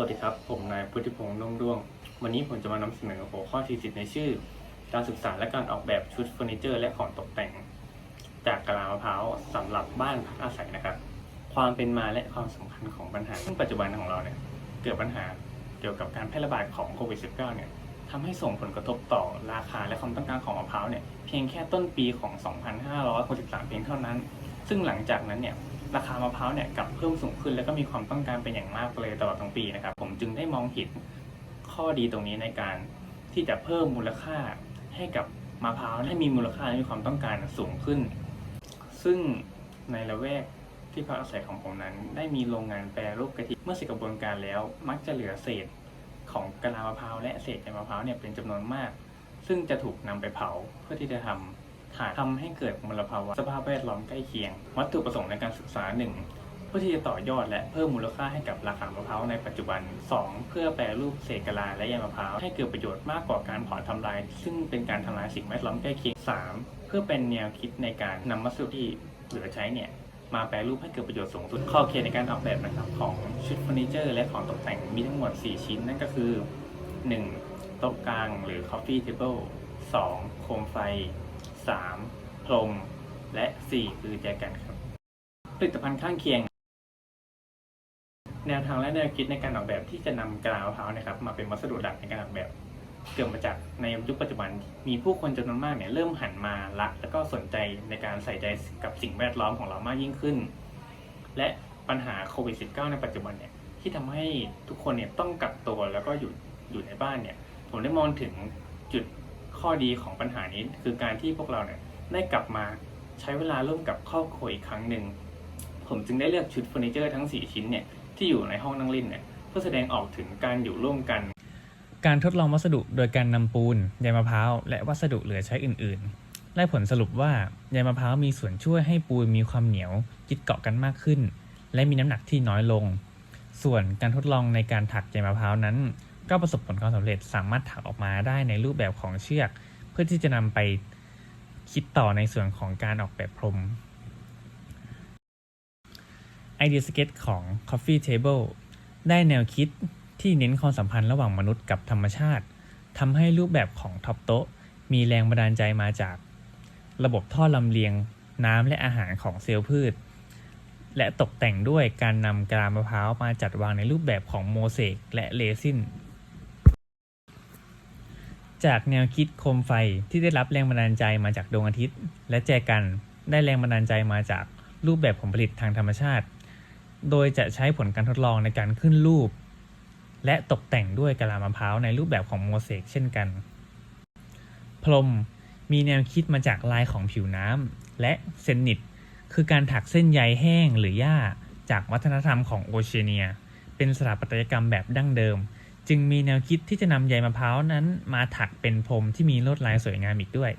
วัสดีครับ ผมนายพุทธิพงษ์นุ่มด้วง วันนี้ผมจะมานำเสนอหัวข้อทีสิทธิ์ในชื่อ การศึกษาและการออกแบบชุดเฟอร์นิเจอร์ และของตกแต่ง จากกะลามะพร้าวสำหรับบ้านพักอาศัยนะครับ ความเป็นมาและความสำคัญของปัญหาซึ่งปัจจุบันของเราเนี่ยเกิดปัญหาเกี่ยวกับการแพร่ระบาดของโควิด -19 เนี่ยทำให้ส่งผลกระทบต่อราคาและความต้องการของมะพร้าวเนี่ยเพียงแค่ต้นปีของ 2563 เพียงเท่านั้น ซึ่งหลังจากนั้นเนี่ย ราคามะพร้าวเนี่ยกลับเพิ่มสูงขึ้น แล้วก็มีความต้องการเป็นอย่างมากเลยตลอดทั้งปีนะครับ ผมจึงได้มองเห็นข้อดีตรงนี้ในการที่จะเพิ่มมูลค่าให้กับมะพร้าวให้มีมูลค่าและมีความต้องการสูงขึ้น ซึ่งในละแวกที่พักอาศัยของผมนั้น ได้มีโรงงานแปรรูปกะทิเมื่อเสร็จกระบวนการแล้ว มักจะเหลือเศษของกะลามะพร้าวและเศษใยมะพร้าวเนี่ยเป็นจำนวนมาก ซึ่งจะถูกนำไปเผาเพื่อที่จะทำ ถ่ายทำให้เกิดมลภาวะสภาพแวดล้อมใกล้เคียง วัตถุประสงค์ในการศึกษาหนึ่งเพื่อที่จะต่อยอดและเพิ่มมูลค่าให้กับราคามะพร้าวในปัจจุบัน 2. เพื่อแปรรูปเศษกะลาและใยมะพร้าวให้เกิดประโยชน์มากกว่าการเผาทำลาย ซึ่งเป็นการทำลายสิ่งแวดล้อมใกล้เคียง 3. เพื่อเป็นแนวคิดในการนำวัสดุที่เหลือใช้เนี่ยมาแปรรูปให้เกิดประโยชน์สูงสุด ข้อเขตในการออกแบบนะครับของชุดเฟอร์นิเจอร์ และของตกแต่งมีทั้งหมด 4 ชิ้น นั่นก็คือ 1. โต๊ะกลางหรือ coffee table 2. โคมไฟ 3. พรมและ 4 คือแจกันครับ ผลิตภัณฑ์ข้างเคียง แนวทางและแนวคิดในการออกแบบที่จะนำกระลามะพร้านะครับ มาเป็นวัสดุหลักในการออกแบบ เกิดมาจากในยุคปัจจุบัน มีผู้คนจำนวนมากเนี่ยเริ่มหันมารัก แล้วก็สนใจในการใส่ใจกับสิ่งแวดล้อมของเรามากยิ่งขึ้น และปัญหาโควิด -19 ในปัจจุบันเนี่ยที่ทำให้ทุกคนเนี่ยต้องกักตัวแล้วก็อยู่อยู่ในบ้านเนี่ย ผมได้มองถึงจุด ข้อดีของปัญหานี้คือการที่พวกเราเนี่ยได้กลับมาใช้เวลาร่วมกับครอบครัวอีกครั้งหนึ่ง ผมจึงได้เลือกชุดเฟอร์นิเจอร์ทั้ง 4 ชิ้นเนี่ยที่อยู่ในห้องนั่งเล่นเนี่ยเพื่อแสดงออกถึงการอยู่ร่วมกัน การทดลองวัสดุโดยการนำปูนใยมะพร้าวและวัสดุเหลือใช้อื่น ๆ ได้ผลสรุปว่าใยมะพร้าวมีส่วนช่วยให้ปูนมีความเหนียวยึดเกาะกันมากขึ้น และมีน้ำหนักที่น้อยลง ส่วนการทดลองในการถักใยมะพร้าวนั้น ก็ประสบผลความสำเร็จสามารถถักออกมาได้ในรูปแบบของเชือก เพื่อที่จะนำไปคิดต่อในส่วนของการออกแบบพรมไอเดียสเก็ตของ Coffee Table ได้แนวคิดที่เน้นความสัมพันธ์ระหว่างมนุษย์กับธรรมชาติทำให้รูปแบบของท็อปโต๊ะมีแรงบันดาลใจมาจาก ระบบท่อลำเลียงน้ำและอาหารของเซลล์พืช และตกแต่งด้วยการนำกรามะพร้าวมาจัดวางในรูปแบบของโมเสกและเรซิน จากแนวคิดโคมไฟที่ได้รับแรงบันดาลใจมาจากดวงอาทิตย์ และแจกันได้แรงบันดาลใจมาจากรูปแบบผลผลิตทางธรรมชาติ โดยจะใช้ผลการทดลองในการขึ้นรูป และตกแต่งด้วยกะลามะพร้าวในรูปแบบของโมเสกเช่นกัน พรมมีแนวคิดมาจากลายของผิวน้ำและเซนนิตคือการถักเส้นใยแห้งหรือหญ้าจากวัฒนธรรมของโอเชียเนีย เป็นสถาปัตยกรรมแบบดั้งเดิม จึงมีแนวคิดที่จะนำใยมะพร้าวนั้นมาถักเป็นพรมที่มีลวดลายสวยงามอีกด้วย